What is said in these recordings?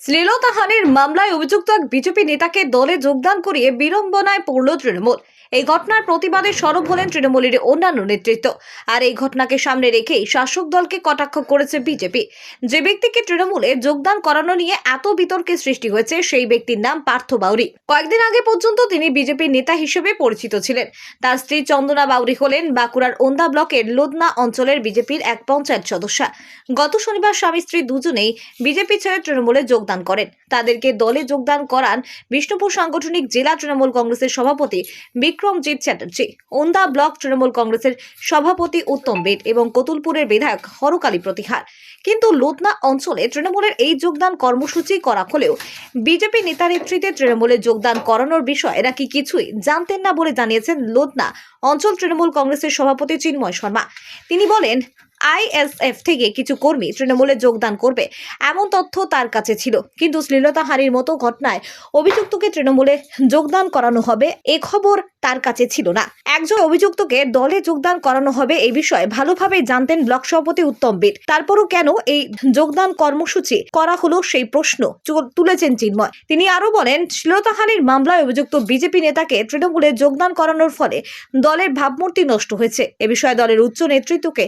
শ্লীলতাহানির মামলায় অভিযুক্ত এক বিজেপি নেতাকে দলে যোগদান করিয়ে বিড়ম্বনায় পড়ল তৃণমূল। এই ঘটনার প্রতিবাদে সরব হলেন তৃণমূলের অন্যান্য নেতৃত্ব। আর এই ঘটনাকে সামনে রেখেই শাসক দলকে কটাক্ষ করেছে বিজেপি। যে ব্যক্তিকে তৃণমূলে যোগদান করানো নিয়ে এত বিতর্কের সৃষ্টি হয়েছে, সেই ব্যক্তির নাম পার্থ বাউরি। কয়েকদিন আগে পর্যন্ত তিনি বিজেপির নেতা হিসেবে পরিচিত ছিলেন। তার স্ত্রী চন্দনা বাউরি হলেন বাঁকুড়ার ওন্দা ব্লকের লোদনা অঞ্চলের বিজেপির এক পঞ্চায়েত সদস্যা। গত শনিবার স্বামী স্ত্রী দুজনেই বিজেপি ছেড়ে তৃণমূলে যোগদান করেন। তাদেরকে দলে যোগদান করান বিষ্ণুপুর সাংগঠনিক জেলা তৃণমূল কংগ্রেসের সভাপতি বিক্রমজিৎ চ্যাটার্জি, ওন্দা ব্লক তৃণমূল কংগ্রেসের সভাপতি উত্তম বেদ এবং কতুলপুরের বিধায়ক হরকালী প্রতিহার। কিন্তু লোতনা অঞ্চলে তৃণমূলের এই যোগদান কর্মসূচি করা হলেও বিজেপি নেতা নেতৃত্বে তৃণমূলে যোগদান করানোর বিষয়ে এরা কি কিছুই জানতেন না বলে জানিয়েছেন লোতনা অঞ্চল তৃণমূল কংগ্রেসের সভাপতি চিন্ময় শর্মা। তিনি বলেন আইএসএফ থেকে কিছু কর্মী তৃণমূলে যোগদান করবে, এমন তথ্য তার কাছে ছিল। কিন্তু শ্লীলতাহানির মতো ঘটনায় অভিযুক্তকে তৃণমূলে যোগদান করানো হবে এ খবর তার কাছে ছিল না। একজন অভিযুক্তকে দলে যোগদান করানো হবে এই বিষয়ে ভালোভাবে জানতেন ব্লক সভাপতি উত্তম বিদ তারপরও কেন এই যোগদান কর্মসূচি করা হলো সেই প্রশ্ন তুলেছেন চিন্ময়। তিনি আরও বলেন শ্লীলতাহানির মামলায় অভিযুক্ত বিজেপি নেতাকে তৃণমূলে যোগদান করানোর ফলে দলের ভাবমূর্তি নষ্ট হয়েছে। এ বিষয়ে দলের উচ্চ নেতৃত্বকে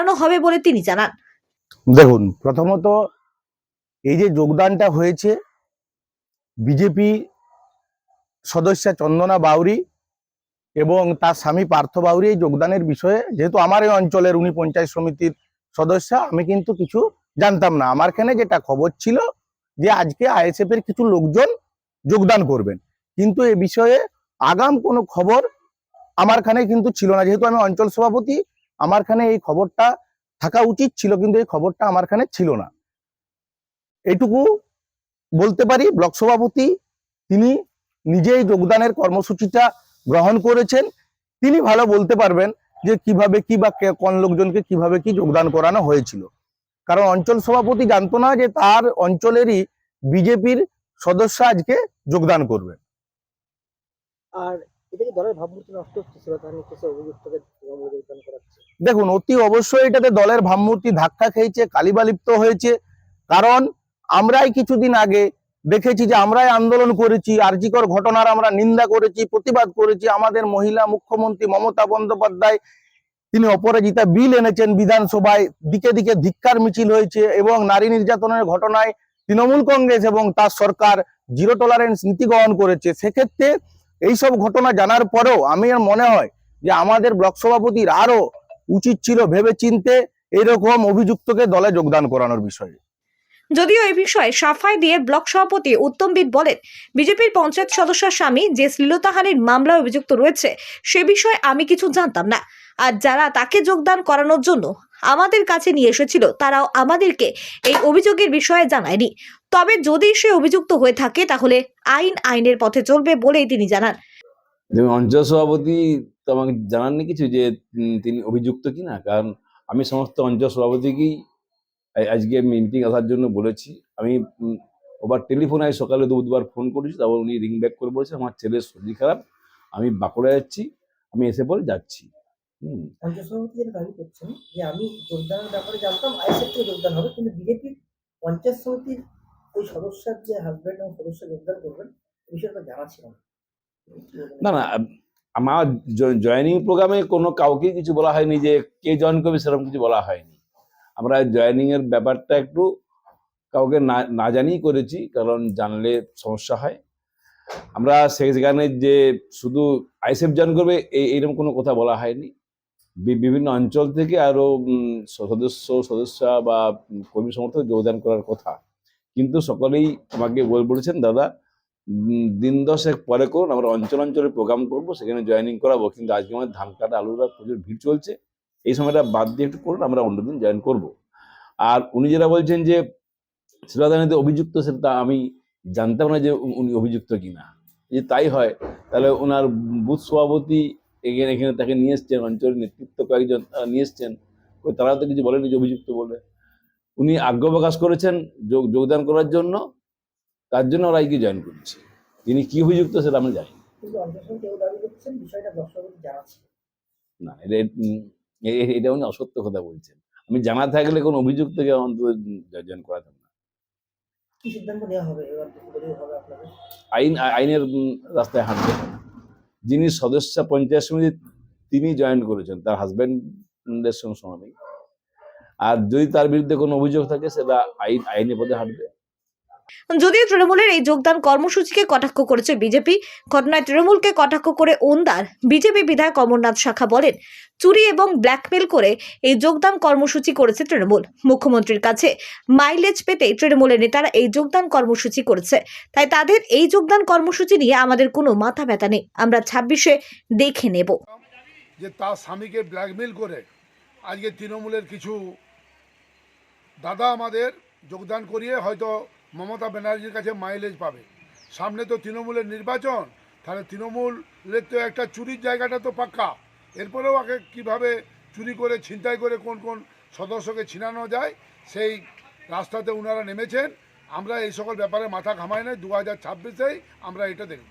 জানানো হবে বলে তিনি জানান। দেখুন, প্রথমত এই যে যোগদানটা হয়েছে, বিজেপি সদস্যা চন্দনা বাউরি এবং তার স্বামী পার্থ বাউরি এই যোগদানের বিষয়ে, যেহেতু আমার এই অঞ্চলের উনি পঞ্চায়েত সমিতির সদস্য, আমি কিন্তু কিছু জানতাম না। আমার এখানে যেটা খবর ছিল যে আজকে আইএসএফ এর কিছু লোকজন যোগদান করবেন। কিন্তু এ বিষয়ে আগাম কোনো খবর আমার খানে কিন্তু ছিল না। যেহেতু আমি অঞ্চল সভাপতি আমার খানে এই খবরটা থাকা উচিত ছিল, কিন্তু এই খবরটা আমার খানে ছিল না। এইটুকু বলতে পারি, ব্লক সভাপতি তিনি নিজেই যোগদানের কর্মসূচিটা গ্রহণ করেছেন। তিনি ভালো বলতে পারবেন যে কীভাবে কি বা কোন লোকজনকে কীভাবে কি যোগদান করানো হয়েছিল। কারণ অঞ্চল সভাপতি জানতো না যে তার অঞ্চলেরই বিজেপির সদস্য আজকে যোগদান করবে। আর দেখুন, অতি অবশ্যই এটাতে দলের ভাবমূর্তি ধাক্কা খেয়েছে কালিবালিপ্ত হয়েছে। কারণ আমরাই কিছুদিন আগে দেখেছি যে আমরাই আন্দোলন করেছি, আরজিকর ঘটনার আমরা নিন্দা করেছি, প্রতিবাদ করেছি। আমাদের মহিলা মুখ্যমন্ত্রী মমতা বন্দ্যোপাধ্যায়, তিনি অপরাজিতা বিল এনেছেন বিধানসভায়। দিকে দিকে ধিক্কার মিছিল হয়েছে এবং নারী নির্যাতনের ঘটনায় তৃণমূল কংগ্রেস এবং তার সরকার জিরো টলারেন্স নীতি গ্রহণ করেছে। সেক্ষেত্রে এইসব ঘটনা জানার পরেও আমি মনে হয় যে আমাদের ব্লক সভাপতির আরও উচিত ছিল ভেবে চিনতে এরকম অভিযুক্তকে দলে যোগদান করানোর বিষয়ে। যদিও এই বিষয়ে সাফাই দিয়ে ব্লক সভাপতি উত্তমবিদ বলেন, বিজেপির পঞ্চায়েত সদস্যের স্বামী যে শ্লীলতাহানির মামলায় অভিযুক্ত রয়েছে, সে বিষয়ে আমি কিছু জানতাম না। আর যারা তাকে যোগদান করানোর জন্য আমাদের কাছে নিয়ে এসেছিল, তারাও আমাদেরকে এই অভিযোগের বিষয়ে জানায়নি। তবে যদি সে অভিযুক্ত হয়ে থাকে, তাহলে আইন আইনের পথে চলবে বলেই তিনি জানান। অঞ্চল সভাপতি তো আমাকে জানাননি কিছু যে তিনি অভিযুক্ত কিনা, কারণ আমি সমস্ত অঞ্চল সভাপতিকেই আজকে মিটিং আসার জন্য বলেছি। আমি ওবার টেলিফোনে আজ সকালে দু, দুবার ফোন করেছি, তারপর উনি রিং ব্যাক করে বলেছে, আমার ছেলের শরীর খারাপ, আমি বাঁকুড়া যাচ্ছি, আমি এসে পরে যাচ্ছি। হুম। সভাপতি যেটা দাবি করছেন। যে আমি যোগদানের ব্যাপারে জানতাম আইএসএফ থেকে যোগদান হবে কিন্তু বিজেপির পঞ্চায়েত সমিতির ওই সদস্যের যে হাজবেন্ড এবং সদস্য যোগদান করবেন এই বিষয়ে জানা ছিল না। না না আমার জয়নিং প্রোগ্রামে কোনো কাউকে কিছু বলা হয়নি যে কে জয়েন করবে সেরকম কিছু বলা হয়নি। আমরা জয়েনিং এর ব্যাপারটা একটু কাউকে না না জানিয়েই করেছি কারণ জানলে সমস্যা হয়। আমরা সেখানে যে শুধু আইসেফ জয়েন করবে এই এইরকম কোনো কথা বলা হয়নি। বিভিন্ন অঞ্চল থেকে আরও উম, সদস্য সদস্যা বা কর্মী সমর্থক যোগদান করার কথা। কিন্তু সকলেই আমাকে বল বলেছেন দাদা দিন দশেক পরে করুন আমরা অঞ্চল অঞ্চলে প্রোগ্রাম করব সেখানে জয়েনিং করাবো। কিন্তু আজকে আমাদের ধান কাটা আলুরা প্রচুর ভিড় চলছে এই সময়টা বাদ দিয়ে একটু করুন আমরা অন্যদিন জয়েন করব। আর উনি যেটা বলছেন যে শিলাদানিতে অভিযুক্ত সেটা আমি জানতাম না যে উনি অভিযুক্ত কিনা। যদি তাই হয় তাহলে ওনার বুথ সভাপতি এখানে এখানে তাকে নিয়ে এসছেন অঞ্চলের নেতৃত্ব কয়েকজন নিয়ে এসছেন। তারা তো কিছু বলেনি যে অভিযুক্ত বলে। উনি আগ্রহ প্রকাশ করেছেন যোগ যোগদান করার জন্য। তার জন্য ওরা কি জয়েন করেছে। তিনি কি অভিযুক্ত সেটা আমরা জানি না। এটা এটা উনি অসত্য কথা বলছেন। আমি জানা থাকলে কোনো অভিযুক্তকে অন্তত জয়েন করাতাম না। কি সিদ্ধান্ত নেওয়া হবে? এবার হবে আপনাদের। আইন আইনের রাস্তায় হাঁটবে যিনি সদস্য পঞ্চায়েত সমিতি তিনি জয়েন করেছেন, তার হাজব্যান্ডের সঙ্গে সমানে আর যদি তার বিরুদ্ধে কোনো অভিযোগ থাকে, সেটা আইন, আইনি পদে হাঁটবে। যদিও তৃণমূলের এই যোগদান কর্মসূচিকে কটাক্ষ করেছে বিজেপি, ঘটনায় তৃণমূলকে কটাক্ষ করে ওন্দার, বিজেপি বিধায়ক অমরনাথ শাখা বলেন। চুরি এবং ব্ল্যাকমেল করে এই যোগদান কর্মসূচি করেছে তৃণমূল। মুখ্যমন্ত্রীর কাছে মাইলেজ পেতে তৃণমূলের নেতারা এই যোগদান কর্মসূচি করেছে। তাই তাদের এই যোগদান কর্মসূচি নিয়ে আমাদের কোনো মাথা ব্যথা নেই। আমরা ছাব্বিশে দেখে নেব। যে তার স্বামীকে ব্ল্যাকমেল করে আজকে তৃণমূলের কিছু দাদা আমাদের যোগদান করিয়ে হয়তো মমতা ব্যানার্জির কাছে মাইলেজ পাবে। সামনে তো তৃণমূলের নির্বাচন, তাহলে তৃণমূলের তো একটা চুরির জায়গাটা তো পাক্কা। এরপরেও আগে কীভাবে চুরি করে, ছিনতাই করে কোন কোন সদস্যকে ছিনানো যায়, সেই রাস্তাতে ওনারা নেমেছেন। আমরা এই সকল ব্যাপারে মাথা ঘামাই নাই, দু হাজার ছাব্বিশেই আমরা এটা দেখব।